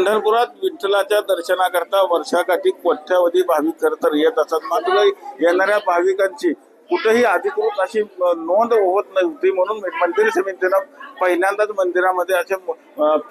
पंढरपुरात विठ्ठलाच्या दर्शनाकरता वर्षाकाठी कोठ्यावधी भाविक खरं तर येत असतात मात्र येणाऱ्या भाविकांची कुठेही अधिकृत अशी नोंद होत नव्हती म्हणून मंदिर समितीनं पहिल्यांदाच मंदिरामध्ये असे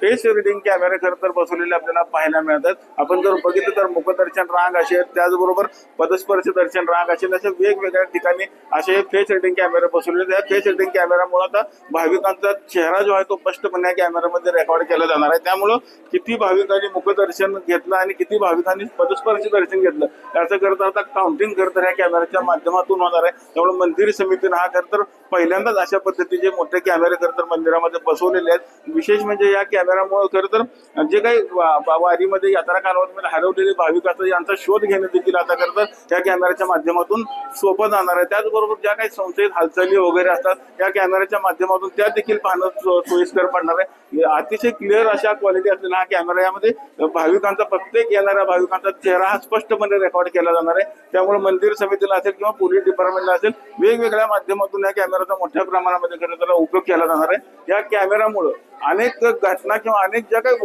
फेस रिडिंग कॅमेरे खरं तर बसवलेले आपल्याला पाहायला मिळतात. आपण जर बघितलं तर मुखदर्शन रांग असेल त्याचबरोबर पदस्पर्श दर्शन रांग असेल असे वेगवेगळ्या ठिकाणी असे फेस रिडिंग कॅमेरे बसवलेले आहेत. त्या फेस रिडिंग कॅमेरामुळे आता भाविकांचा चेहरा जो आहे तो स्पष्टपणे या कॅमेऱ्यामध्ये रेकॉर्ड केला जाणार आहे. त्यामुळं किती भाविकांनी मुखदर्शन घेतलं आणि किती भाविकांनी पदस्पर्श दर्शन घेतलं याचं करता आता काउंटिंग करत ह्या कॅमेऱ्याच्या माध्यमातून होणार आहे. त्यामुळे मंदिर समितीनं हा खरं तर पहिल्यांदाच अशा पद्धतीचे मोठे कॅमेरे खरं तर मंदिरामध्ये बसवलेले आहेत. विशेष म्हणजे या कॅमेऱ्यामुळे खरं तर जे काही वा- वारीमध्ये यात्रा कालावधीमध्ये हरवलेले भाविक असतात यांचा शोध घेणे देखील आता खरं तर त्या कॅमेऱ्याच्या माध्यमातून सोपं जाणार आहे. त्याचबरोबर ज्या काही संशयित हालचाली वगैरे असतात त्या कॅमेऱ्याच्या माध्यमातून त्या देखील पाहणं सोयीस्कर पडणार आहे. अतिशय क्लिअर अशा क्वालिटी असलेला हा कॅमेरा यामध्ये भाविकांचा प्रत्येक येणाऱ्या भाविकांचा चेहरा हा स्पष्टपणे रेकॉर्ड केला जाणार आहे. त्यामुळे मंदिर समितीला असेल किंवा पोलीस डिपार्टमेंटला असेल वेगवेगळ्या माध्यमातून या कॅमेराचा मोठ्या प्रमाणामध्ये खरं तर उपयोग केला जाणार आहे. या कॅमेरामुळं अनेक घटना किंवा अनेक ज्या काही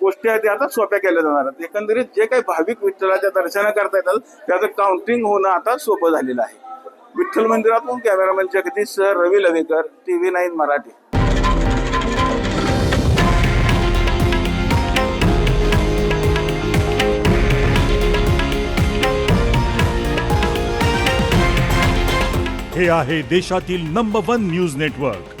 गोष्टी आहेत त्या आता सोप्या केल्या जाणार आहेत. एकंदरीत जे काही भाविक विठ्ठलाच्या दर्शन करता येतात त्याचं काउंटिंग होणं आता सोपं झालेलं आहे. विठ्ठल मंदिरातून cameraman Jagdish sir Ravi Lavekar TV nine Marathi. हे आहे देशातील नंबर वन न्यूज नेटवर्क